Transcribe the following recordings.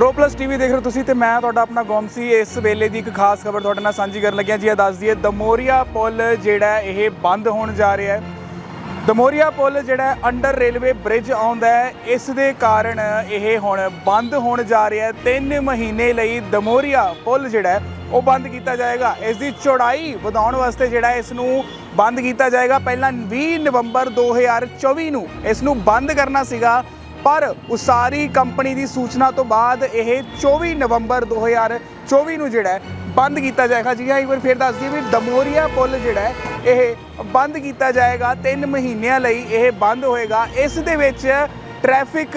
Pro plus TV ਦੇਖ ਰਹੇ ਹੋ ਤੁਸੀਂ ਤੇ ਮੈਂ ਤੁਹਾਡਾ ਆਪਣਾ ਗੋਮਸੀ ਇਸ ਵੇਲੇ ਦੀ ਇੱਕ ਖਾਸ ਖਬਰ ਤੁਹਾਡੇ ਨਾਲ ਸਾਂਝੀ ਕਰਨ ਲੱਗਿਆ ਜੀ, ਇਹ ਦੱਸ ਦਈਏ, ਦਮੋਰੀਆ ਪੁਲ ਜਿਹੜਾ ਇਹ ਬੰਦ ਹੋਣ ਜਾ ਰਿਹਾ ਹੈ। ਦਮੋਰੀਆ ਪੁਲ ਜਿਹੜਾ ਅੰਡਰ ਰੇਲਵੇ ਬ੍ਰਿਜ ਆਉਂਦਾ ਹੈ, ਇਸ ਦੇ ਕਾਰਨ ਇਹ ਹੁਣ ਬੰਦ ਹੋਣ ਜਾ ਰਿਹਾ ਹੈ। 3 ਮਹੀਨੇ ਲਈ ਦਮੋਰੀਆ ਪੁਲ ਜਿਹੜਾ ਉਹ ਬੰਦ ਕੀਤਾ ਜਾਏਗਾ। ਇਸ ਦੀ ਚੌੜਾਈ ਵਧਾਉਣ ਵਾਸਤੇ ਜਿਹੜਾ ਇਸ ਨੂੰ ਬੰਦ ਕੀਤਾ ਜਾਏਗਾ। ਪਹਿਲਾਂ 20 ਨਵੰਬਰ 2024 ਨੂੰ ਇਸ ਨੂੰ ਬੰਦ ਕਰਨਾ ਸੀਗਾ। ਪਰ ਉਸਾਰੀ ਕੰਪਨੀ ਦੀ ਸੂਚਨਾ ਤੋਂ ਬਾਅਦ ਇਹ 24 ਨਵੰਬਰ 2024 ਨੂੰ ਜਿਹੜਾ ਬੰਦ ਕੀਤਾ ਜਾਏਗਾ। ਜੀ ਹਾਂ, ਇੱਕ ਵਾਰ ਫਿਰ ਦੱਸ ਦਈਏ ਵੀ ਦਮੋਰੀਆ ਪੁਲ ਜਿਹੜਾ ਹੈ, ਇਹ ਬੰਦ ਕੀਤਾ ਜਾਏਗਾ। 3 ਮਹੀਨਿਆਂ ਲਈ ਇਹ ਬੰਦ ਹੋਏਗਾ। ਇਸ ਦੇ ਵਿੱਚ ਟ੍ਰੈਫਿਕ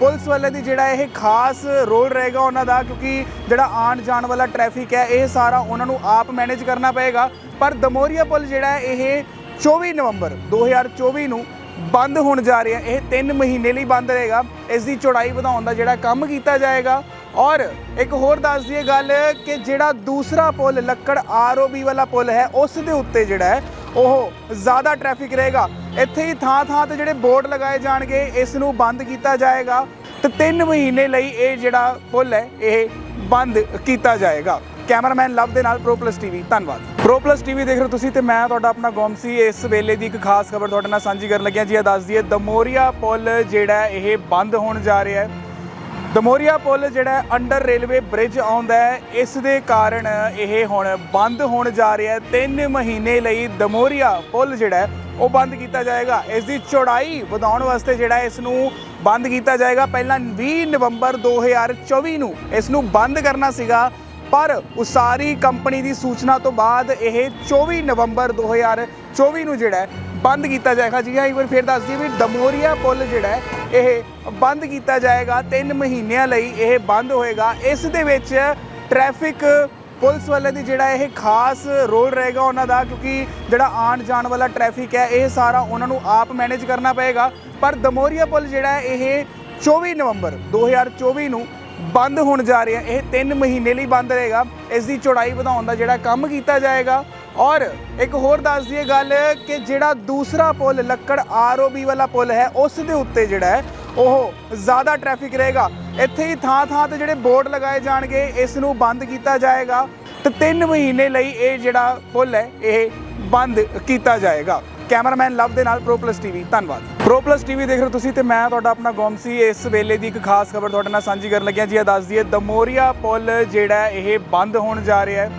ਪੁਲਿਸ ਵਾਲੇ ਦੀ ਜਿਹੜਾ ਇਹ ਖਾਸ ਰੋਲ ਰਹੇਗਾ ਉਹਨਾਂ ਦਾ, ਕਿਉਂਕਿ ਜਿਹੜਾ ਆਉਣ ਜਾਣ ਵਾਲਾ ਟ੍ਰੈਫਿਕ ਹੈ, ਇਹ ਸਾਰਾ ਉਹਨਾਂ ਨੂੰ ਆਪ ਮੈਨੇਜ ਕਰਨਾ ਪਏਗਾ। ਪਰ ਦਮੋਰੀਆ ਪੁਲ ਜਿਹੜਾ ਹੈ, ਇਹ 24 ਨਵੰਬਰ 2024 ਨੂੰ ਬੰਦ ਹੋਣ ਜਾ ਰਿਹਾ। ਇਹ 3 ਮਹੀਨੇ ਲਈ ਬੰਦ ਰਹੇਗਾ। ਇਸ ਦੀ ਚੌੜਾਈ ਵਧਾਉਣ ਦਾ ਜਿਹੜਾ ਕੰਮ ਕੀਤਾ ਜਾਏਗਾ। ਔਰ ਇੱਕ ਹੋਰ ਦੱਸ ਦਈਏ ਗੱਲ ਕਿ ਜਿਹੜਾ ਦੂਸਰਾ ਪੁਲ, ਲੱਕੜ ਆਰਓਬੀ ਵਾਲਾ ਪੁਲ ਹੈ, ਉਸ ਦੇ ਉੱਤੇ ਜਿਹੜਾ ਹੈ, ਉਹ ਜ਼ਿਆਦਾ ਟ੍ਰੈਫਿਕ ਰਹੇਗਾ। ਇੱਥੇ ਹੀ ਥਾਂ ਥਾਂ ਤੇ ਜਿਹੜੇ ਬੋਰਡ ਲਗਾਏ ਜਾਣਗੇ, ਇਸ ਨੂੰ ਬੰਦ ਕੀਤਾ ਜਾਏਗਾ। ਤੇ 3 ਮਹੀਨੇ ਲਈ ਇਹ ਜਿਹੜਾ ਪੁਲ ਹੈ, ਇਹ ਬੰਦ ਕੀਤਾ ਜਾਏਗਾ। ਕੈਮਰਾਮੈਨ ਲਵ ਦੇ ਨਾਲ ਪ੍ਰੋ ਪਲੱਸ ਟੀਵੀ ਧੰਨਵਾਦ। ਪ੍ਰੋ ਪਲੱਸ ਟੀਵੀ ਦੇਖ ਰਹੇ ਹੋ ਤੁਸੀਂ ਤੇ ਮੈਂ ਤੁਹਾਡਾ ਆਪਣਾ ਗੋਮਸੀ ਇਸ ਵੇਲੇ ਦੀ ਇੱਕ ਖਾਸ ਖਬਰ ਤੁਹਾਡੇ ਨਾਲ ਸਾਂਝੀ ਕਰਨ ਲੱਗਿਆ, ਜੀ ਇਹ ਦੱਸ ਦਈਏ, ਦਮੋਰੀਆ ਪੁਲ ਜਿਹੜਾ ਇਹ ਬੰਦ ਹੋਣ ਜਾ ਰਿਹਾ ਹੈ। ਦਮੋਰੀਆ ਪੁਲ ਜਿਹੜਾ ਅੰਡਰ ਰੇਲਵੇ ਬ੍ਰਿਜ ਆਉਂਦਾ ਹੈ। ਇਸ ਦੇ ਕਾਰਨ ਇਹ ਹੁਣ ਬੰਦ ਹੋਣ ਜਾ ਰਿਹਾ ਹੈ। 3 ਮਹੀਨੇ ਲਈ ਦਮੋਰੀਆ ਪੁਲ ਜਿਹੜਾ ਉਹ ਬੰਦ ਕੀਤਾ ਜਾਏਗਾ। ਇਸ ਦੀ ਚੌੜਾਈ ਵਧਾਉਣ ਵਾਸਤੇ ਜਿਹੜਾ ਇਸ ਨੂੰ ਬੰਦ ਕੀਤਾ ਜਾਏਗਾ। ਪਹਿਲਾਂ 20 ਨਵੰਬਰ 2024 ਨੂੰ ਇਸ ਨੂੰ ਬੰਦ ਕਰਨਾ ਸੀਗਾ। ਪਰ ਉਸਾਰੀ ਕੰਪਨੀ ਦੀ ਸੂਚਨਾ ਤੋਂ ਬਾਅਦ ਇਹ 24 ਨਵੰਬਰ 2024 ਨੂੰ ਜਿਹੜਾ ਬੰਦ ਕੀਤਾ ਜਾਏਗਾ। ਜੀ ਹਾਂ, ਇੱਕ ਵਾਰ ਫਿਰ ਦੱਸ ਦਈਏ ਵੀ ਦਮੋਰੀਆ ਪੁਲ ਜਿਹੜਾ ਇਹ ਬੰਦ ਕੀਤਾ ਜਾਏਗਾ। 3 ਮਹੀਨਿਆਂ ਲਈ ਇਹ ਬੰਦ ਹੋਏਗਾ। ਇਸ ਦੇ ਵਿੱਚ ਟ੍ਰੈਫਿਕ ਪੁਲਿਸ ਵਾਲੇ ਦੀ ਜਿਹੜਾ ਇਹ ਖਾਸ ਰੋਲ ਰਹੇਗਾ ਉਹਨਾਂ ਦਾ, ਕਿਉਂਕਿ ਜਿਹੜਾ ਆਉਣ ਜਾਣ ਵਾਲਾ ਟ੍ਰੈਫਿਕ ਹੈ, ਇਹ ਸਾਰਾ ਉਹਨਾਂ ਨੂੰ ਆਪ ਮੈਨੇਜ ਕਰਨਾ ਪਏਗਾ। ਪਰ ਦਮੋਰੀਆ ਪੁਲ ਜਿਹੜਾ ਇਹ 24 ਨਵੰਬਰ 2024 ਨੂੰ ਬੰਦ ਹੋਣ ਜਾ ਰਿਹਾ ਇਹ 3 ਮਹੀਨੇ ਲਈ ਬੰਦ ਰਹੇਗਾ। ਇਸ ਦੀ ਚੌੜਾਈ ਵਧਾਉਣ ਦਾ ਜਿਹੜਾ ਕੰਮ ਕੀਤਾ ਜਾਏਗਾ। ਔਰ ਇੱਕ ਹੋਰ ਦੱਸ ਦਈਏ ਗੱਲ ਕਿ ਜਿਹੜਾ ਦੂਸਰਾ ਪੁਲ, ਲੱਕੜ ਆਰਓਬੀ ਵਾਲਾ ਪੁਲ ਹੈ, ਉਸ ਦੇ ਉੱਤੇ ਜਿਹੜਾ ਹੈ, ਉਹ ਜ਼ਿਆਦਾ ਟ੍ਰੈਫਿਕ ਰਹੇਗਾ। ਇੱਥੇ ਹੀ ਥਾਂ ਥਾਂ ਤੇ ਜਿਹੜੇ ਬੋਰਡ ਲਗਾਏ ਜਾਣਗੇ, ਇਸ ਨੂੰ ਬੰਦ ਕੀਤਾ ਜਾਏਗਾ। ਤੇ 3 ਮਹੀਨੇ ਲਈ ਇਹ ਜਿਹੜਾ ਪੁਲ ਹੈ, ਇਹ ਬੰਦ ਕੀਤਾ ਜਾਏਗਾ। ਕੈਮਰਾਮੈਨ ਲਵ ਦੇ ਨਾਲ ਪ੍ਰੋ ਪਲੱਸ ਟੀਵੀ ਧੰਨਵਾਦ। ਪ੍ਰੋ ਪਲੱਸ ਟੀਵੀ ਦੇਖ ਰਹੇ ਤੁਸੀਂ ਤੇ ਮੈਂ ਤੁਹਾਡਾ ਆਪਣਾ ਗੋਮਸੀ ਇਸ ਵੇਲੇ ਦੀ ਇੱਕ ਖਾਸ ਖਬਰ ਤੁਹਾਡੇ ਨਾਲ ਸਾਂਝੀ ਕਰਨ ਲੱਗਿਆ ਜੀ, ਇਹ ਦੱਸ ਦਈਏ ਦਮੋਰੀਆ ਪੁਲ ਜਿਹੜਾ ਇਹ ਬੰਦ ਹੋਣ ਜਾ ਰਿਹਾ ਹੈ।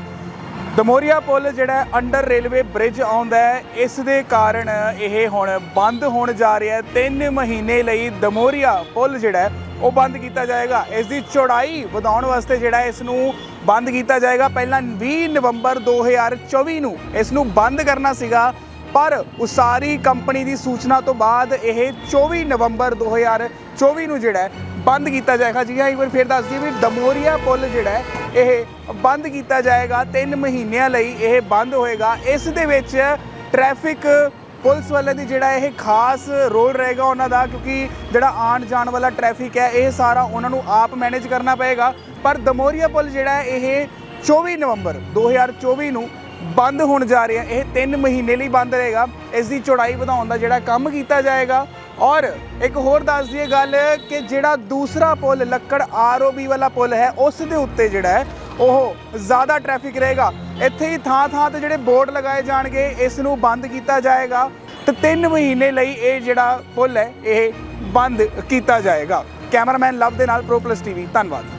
ਦਮੋਰੀਆ ਪੁਲ ਜਿਹੜਾ ਅੰਡਰ ਰੇਲਵੇ ਬ੍ਰਿਜ ਆਉਂਦਾ ਹੈ। ਇਸ ਦੇ ਕਾਰਨ ਇਹ ਹੁਣ ਬੰਦ ਹੋਣ ਜਾ ਰਿਹਾ ਹੈ। 3 ਮਹੀਨੇ ਲਈ ਦਮੋਰੀਆ ਪੁਲ ਜਿਹੜਾ ਉਹ ਬੰਦ ਕੀਤਾ ਜਾਏਗਾ। ਇਸ ਦੀ ਚੌੜਾਈ ਵਧਾਉਣ ਵਾਸਤੇ ਜਿਹੜਾ ਇਸ ਨੂੰ ਬੰਦ ਕੀਤਾ ਜਾਏਗਾ। ਪਹਿਲਾਂ 20 ਨਵੰਬਰ 2024 ਨੂੰ ਇਸ ਨੂੰ ਬੰਦ ਕਰਨਾ ਸੀਗਾ। ਪਰ ਉਸਾਰੀ ਕੰਪਨੀ ਦੀ ਸੂਚਨਾ ਤੋਂ ਬਾਅਦ ਇਹ 24 ਨਵੰਬਰ 2024 ਨੂੰ ਜਿਹੜਾ ਬੰਦ ਕੀਤਾ ਜਾਏਗਾ। ਜੀ ਹਾਂ, ਇੱਕ ਵਾਰ ਫਿਰ ਦੱਸ ਦਈਏ ਵੀ ਦਮੋਰੀਆ ਪੁਲ ਜਿਹੜਾ ਇਹ ਬੰਦ ਕੀਤਾ ਜਾਏਗਾ। 3 ਮਹੀਨਿਆਂ ਲਈ ਇਹ ਬੰਦ ਹੋਏਗਾ। ਇਸ ਦੇ ਵਿੱਚ ਟ੍ਰੈਫਿਕ ਪੁਲਿਸ ਵਾਲੇ ਦੀ ਜਿਹੜਾ ਇਹ ਖਾਸ ਰੋਲ ਰਹੇਗਾ ਉਹਨਾਂ ਦਾ, ਕਿਉਂਕਿ ਜਿਹੜਾ ਆਉਣ ਜਾਣ ਵਾਲਾ ਟ੍ਰੈਫਿਕ ਹੈ, ਇਹ ਸਾਰਾ ਉਹਨਾਂ ਨੂੰ ਆਪ ਮੈਨੇਜ ਕਰਨਾ ਪਏਗਾ। ਪਰ ਦਮੋਰੀਆ ਪੁਲ ਜਿਹੜਾ ਇਹ 24 ਨਵੰਬਰ 2024 ਨੂੰ ਬੰਦ ਹੋਣ ਜਾ ਰਿਹਾ ਇਹ 3 ਮਹੀਨੇ ਲਈ ਬੰਦ ਰਹੇਗਾ। ਇਸ ਦੀ ਚੌੜਾਈ ਵਧਾਉਣ ਦਾ ਜਿਹੜਾ ਕੰਮ ਕੀਤਾ ਜਾਏਗਾ। ਔਰ ਇੱਕ ਹੋਰ ਦੱਸ ਦਈਏ ਗੱਲ ਕਿ ਜਿਹੜਾ ਦੂਸਰਾ ਪੁਲ, ਲੱਕੜ ਆਰਓਬੀ ਵਾਲਾ ਪੁਲ ਹੈ, ਉਸ ਦੇ ਉੱਤੇ ਜਿਹੜਾ ਹੈ, ਉਹ ਜ਼ਿਆਦਾ ਟ੍ਰੈਫਿਕ ਰਹੇਗਾ। ਇੱਥੇ ਹੀ ਥਾਂ ਥਾਂ ਤੇ ਜਿਹੜੇ ਬੋਰਡ ਲਗਾਏ ਜਾਣਗੇ, ਇਸ ਨੂੰ ਬੰਦ ਕੀਤਾ ਜਾਏਗਾ। ਤੇ 3 ਮਹੀਨੇ ਲਈ ਇਹ ਜਿਹੜਾ ਪੁਲ ਹੈ, ਇਹ ਬੰਦ ਕੀਤਾ ਜਾਏਗਾ। ਕੈਮਰਾਮੈਨ ਲਵ ਦੇ ਨਾਲ ਪ੍ਰੋ ਪਲੱਸ ਟੀਵੀ, ਧੰਨਵਾਦ।